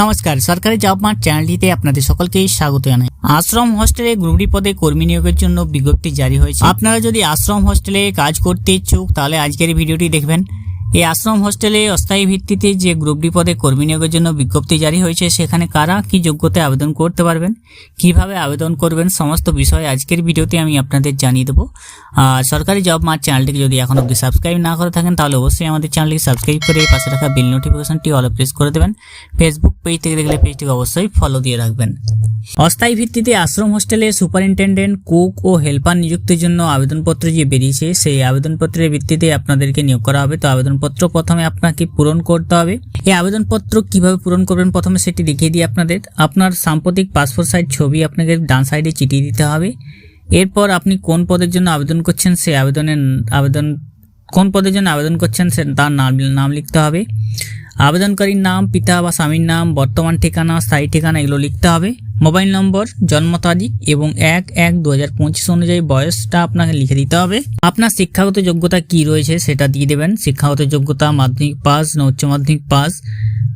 নমস্কার, সরকারি job mart চ্যানেলটিতে আপনাদের সকলকে স্বাগত জানাই। আশ্রম হোস্টেলে গ্রুপডি পদে কর্মী নিয়োগের জন্য বিজ্ঞপ্তি জারি হয়েছে। আপনারা যদি আশ্রম হোস্টেলে কাজ করতে ইচ্ছুক, তাহলে আজকের ভিডিওটি দেখবেন। এই আশ্রম হোস্টেলে অস্থায়ী ভিত্তিতে যে গ্রুপ ডি পদে কর্মী নিয়োগের জন্য বিজ্ঞপ্তি জারি হয়েছে, সেখানে কারা কি যোগ্যতায় আবেদন করতে পারবেন, কীভাবে আবেদন করবেন, সমস্ত বিষয় আজকের ভিডিওতে আমি আপনাদের জানিয়ে দেবো। আর সরকারি জব মার্ট চ্যানেলটিকে যদি এখন অবধি সাবস্ক্রাইব না করে থাকেন, তাহলে অবশ্যই আমাদের চ্যানেলটিকে সাবস্ক্রাইব করে পাশে রাখা বিল নোটিফিকেশনটি অল প্রেস করে দেবেন। ফেসবুক পেজ থেকে দেখলে পেজটিকে অবশ্যই ফলো দিয়ে রাখবেন। অস্থায়ী ভিত্তিতে আশ্রম হোস্টেলে সুপারিনটেন্ডেন্ট, কুক ও হেল্পার নিযুক্তির জন্য আবেদনপত্র যে বেরিয়েছে, সেই আবেদনপত্রের ভিত্তিতে আপনাদেরকে নিয়োগ করা হবে। তো আবেদনপত্র প্রথমে আপনাকে পূরণ করতে হবে। এই আবেদনপত্র কীভাবে পূরণ করবেন? প্রথমে সেটি দেখিয়ে দিই আপনাদের। আপনার সাম্প্রতিক পাসপোর্ট সাইজ ছবি আপনাকে ডান সাইডে চিঠিয়ে দিতে হবে। এরপর আপনি কোন পদের জন্য আবেদন করছেন সেই আবেদনের, আবেদন, কোন পদের জন্য আবেদন করছেন সে তার নাম নাম লিখতে হবে। আবেদনকারীর নাম, পিতা বা স্বামীর নাম, বর্তমান ঠিকানা, স্থায়ী ঠিকানা এগুলো লিখতে হবে। মোবাইল নম্বর, জন্ম তারিখ এবং এক এক দু হাজার পঁচিশ অনুযায়ী বয়সটা আপনাকে লিখে দিতে হবে। আপনার শিক্ষাগত যোগ্যতা কি রয়েছে সেটা দিয়ে দেবেন। শিক্ষাগত যোগ্যতা, মাধ্যমিক পাস না উচ্চ মাধ্যমিক পাস?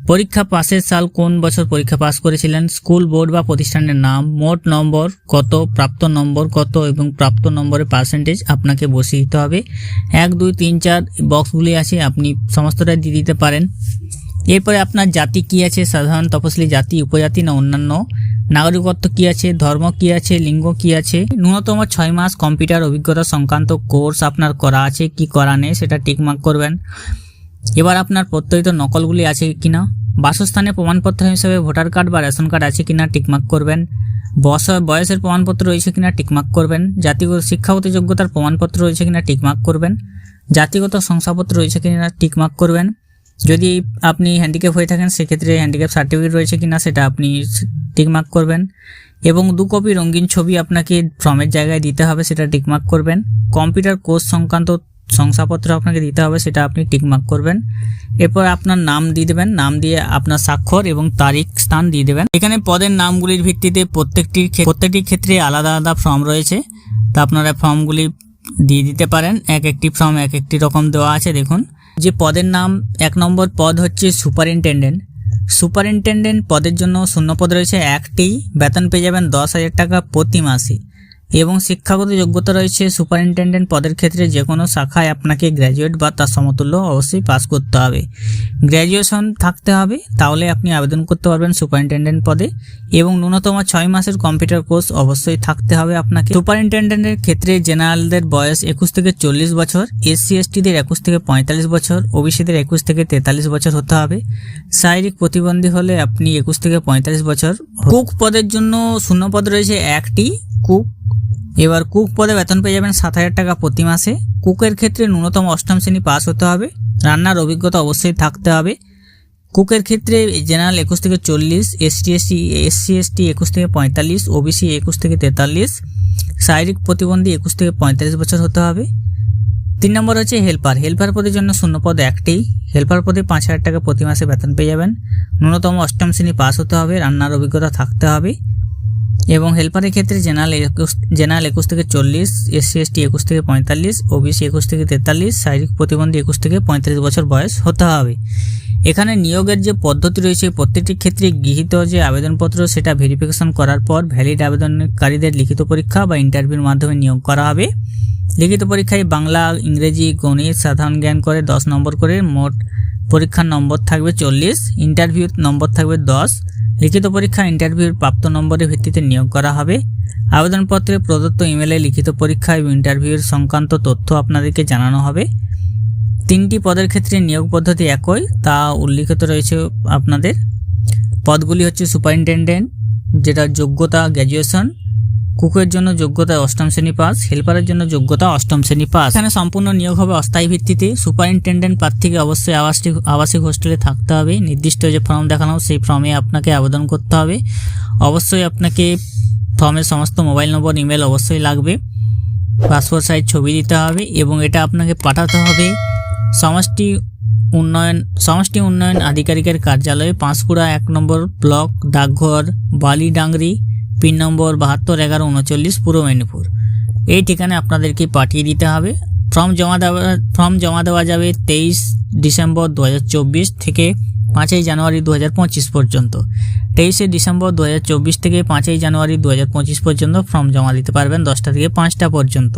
পরীক্ষা পাসের সাল কোন বছর পরীক্ষা পাস করেছিলেন? স্কুল বোর্ড বা প্রতিষ্ঠানের নাম, মোট নম্বর কত, প্রাপ্ত নম্বর কত এবং প্রাপ্ত নম্বরের পার্সেন্টেজ আপনাকে বসিয়ে দিতে হবে। এক, দুই, তিন, চার বক্সগুলি আছে, আপনি সমস্তটা দিয়ে দিতে পারেন। এরপরে আপনার জাতি কি আছে? সাধারণ তপশিলি জাতি, উপজাতি না অন্যান্য? নাগরিকত্ব কি আছে, ধর্ম কি আছে, লিঙ্গ কি আছে? ন্যূনতম ছয় মাস কম্পিউটার অভিজ্ঞতা সংক্রান্ত কোর্স আপনার করা আছে, কি করা নেই সেটা টিকমার্ক করবেন। এবার আপনার প্রত্যয়িত নকলগুলি আছে কিনা? বাসস্থানের প্রমাণপত্র হিসেবে ভোটার কার্ড বা রেশন কার্ড আছে কিনা টিকমার্ক করবেন। বয়স, বয়সের প্রমাণপত্র রয়েছে কিনা টিকমার্ক করবেন। জাতিগত শিক্ষাগত যোগ্যতার প্রমাণপত্র রয়েছে কিনা টিকমার্ক করবেন। জাতিগত শংসাপত্র রয়েছে কিনা টিকমার্ক করবেন। যদি আপনি হ্যান্ডিক্যাপ হয়ে থাকেন, সেক্ষেত্রে হ্যান্ডিক্যাপ সার্টিফিকেট রয়েছে কিনা সেটা আপনি টিকমার্ক করবেন এবং দু কপি রঙিন ছবি আপনাকে ফর্মের জায়গায় দিতে হবে, সেটা টিকমার্ক করবেন। কম্পিউটার কোর্স সংক্রান্ত শংসাপত্র আপনাকে দিতে হবে, সেটা আপনি টিকমার্ক করবেন। এরপর আপনার নাম দিয়ে দেবেন, নাম দিয়ে আপনার স্বাক্ষর এবং তারিখ স্থান দিয়ে দেবেন। এখানে পদের নামগুলির ভিত্তিতে প্রত্যেকটির ক্ষে- প্রত্যেকটির ক্ষেত্রে আলাদা আলাদা ফর্ম রয়েছে। তা আপনারা ফর্মগুলি দিয়ে দিতে পারেন। এক একটি ফর্ম এক একটি রকম দেওয়া আছে, দেখুন। যে পদের নাম, এক নম্বর পদ হচ্ছে সুপারিনটেন্ডেন্ট। সুপারিনটেন্ডেন্ট পদের জন্য শূন্য পদ রয়েছে একটি, বেতন পেয়ে যাবেন দশ হাজার টাকা প্রতি মাসে। এবং শিক্ষাগত যোগ্যতা রয়েছে, সুপারিনটেন্ডেন্ট পদের ক্ষেত্রে যে কোনো শাখায় আপনাকে গ্র্যাজুয়েট বা তার সমতুল্য অবশ্যই পাস করতে হবে। গ্র্যাজুয়েশন থাকতে হবে, তাহলে আপনি আবেদন করতে পারবেন সুপারিনটেন্ডেন্ট পদে। এবং ন্যূনতম ছয় মাসের কম্পিউটার কোর্স অবশ্যই থাকতে হবে আপনাকে। সুপারিনটেন্ডেন্টের ক্ষেত্রে জেনারেলদের বয়স একুশ থেকে চল্লিশ বছর এসসি এসটিদের একুশ থেকে পঁয়তাল্লিশ বছর, ওবিসিদের একুশ থেকে তেতাল্লিশ বছর হতে হবে। শারীরিক প্রতিবন্ধী হলে আপনি একুশ থেকে পঁয়তাল্লিশ বছর। কুক পদের জন্য শূন্য পদ রয়েছে একটি, কুক এবার কুক পদে বেতন পেয়ে যাবেন সাত হাজার টাকা প্রতি মাসে। কুকের ক্ষেত্রে ন্যূনতম অষ্টম শ্রেণি পাস হতে হবে। রান্নার অভিজ্ঞতা অবশ্যই থাকতে হবে। কুকের ক্ষেত্রে জেনারেল একুশ থেকে চল্লিশ এসটি এসটি এসসি, এসটি একুশ থেকে পঁয়তাল্লিশ, ওবিসি একুশ থেকে তেতাল্লিশ, শারীরিক প্রতিবন্ধী একুশ থেকে পঁয়তাল্লিশ বছর হতে হবে। তিন নম্বর হচ্ছে হেল্পার। হেল্পার পদের জন্য শূন্য পদ একটি হেল্পার পদে পাঁচ হাজার টাকা প্রতি মাসে বেতন পেয়ে যাবেন। ন্যূনতম অষ্টম শ্রেণি পাস হতে হবে। রান্নার অভিজ্ঞতা থাকতে হবে। এবং হেল্পারের ক্ষেত্রে জেনারেল একুশ জেনারেল একুশ থেকে চল্লিশ, এসসি, এসটি একুশ থেকে পঁয়তাল্লিশ, ওবিসি একুশ থেকে তেতাল্লিশ, শারীরিক প্রতিবন্ধী একুশ থেকে পঁয়তাল্লিশ বছর বয়স হতে হবে। এখানে নিয়োগের যে পদ্ধতি রয়েছে প্রত্যেকটি ক্ষেত্রে গৃহীত যে আবেদনপত্র, সেটা ভেরিফিকেশন করার পর ভ্যালিড আবেদনকারীদের লিখিত পরীক্ষা বা ইন্টারভিউর মাধ্যমে নিয়োগ করা হবে। লিখিত পরীক্ষায় বাংলা, ইংরেজি, গণিত, সাধারণ জ্ঞান করে দশ নম্বর করে মোট পরীক্ষার নম্বর থাকবে চল্লিশ ইন্টারভিউ নম্বর থাকবে দশ লিখিত পরীক্ষা ইন্টারভিউর প্রাপ্ত নম্বরের ভিত্তিতে নিয়োগ করা হবে। আবেদনপত্রে প্রদত্ত ইমেলে লিখিত পরীক্ষা এবং ইন্টারভিউর সংক্রান্ত তথ্য আপনাদেরকে জানানো হবে। তিনটি পদের ক্ষেত্রে নিয়োগ পদ্ধতি একই, তা উল্লিখিত রয়েছে আপনাদের। পদগুলি হচ্ছে সুপারিনটেন্ডেন্ট যেটা যোগ্যতা গ্র্যাজুয়েশন কুকের জন্য যোগ্যতা অষ্টম শ্রেণি পাস, হেল্পারের জন্য যোগ্যতা অষ্টম শ্রেণি পাস। এখানে সম্পূর্ণ নিয়োগ হবে অস্থায়ী ভিত্তিতে। সুপারিনটেন্ডেন্ট প্রার্থীকে অবশ্যই আবাসিক আবাসিক হোস্টেলে থাকতে হবে। নির্দিষ্ট যে ফর্ম দেখানো, সেই ফর্মে আপনাকে আবেদন করতে হবে। অবশ্যই আপনাকে ফর্মের সমস্ত মোবাইল নম্বর, ইমেল অবশ্যই লাগবে। পাসপোর্ট সাইজ, ছবি দিতে হবে এবং এটা আপনাকে পাঠাতে হবে। সমষ্টি উন্নয়ন সমষ্টি উন্নয়ন আধিকারিকের কার্যালয়ে পাঁশকুড়া এক নম্বর ব্লক, ডাকঘর, বালিডাংরি পিন নম্বর বাহাত্তর, এগারো, উনচল্লিশ, পূর্ব মেদিনীপুর। এই ঠিকানায় আপনাদেরকে পাঠিয়ে দিতে হবে। ফর্ম জমা দেওয়া, ফর্ম জমা দেওয়া যাবে তেইশ ডিসেম্বর দু হাজার চব্বিশ থেকে পাঁচই জানুয়ারি দু হাজার পঁচিশ পর্যন্ত। তেইশে ডিসেম্বর দু হাজার চব্বিশ থেকে পাঁচই জানুয়ারি দু হাজার পঁচিশ পর্যন্ত ফর্ম জমা দিতে পারবেন দশটা থেকে পাঁচটা পর্যন্ত।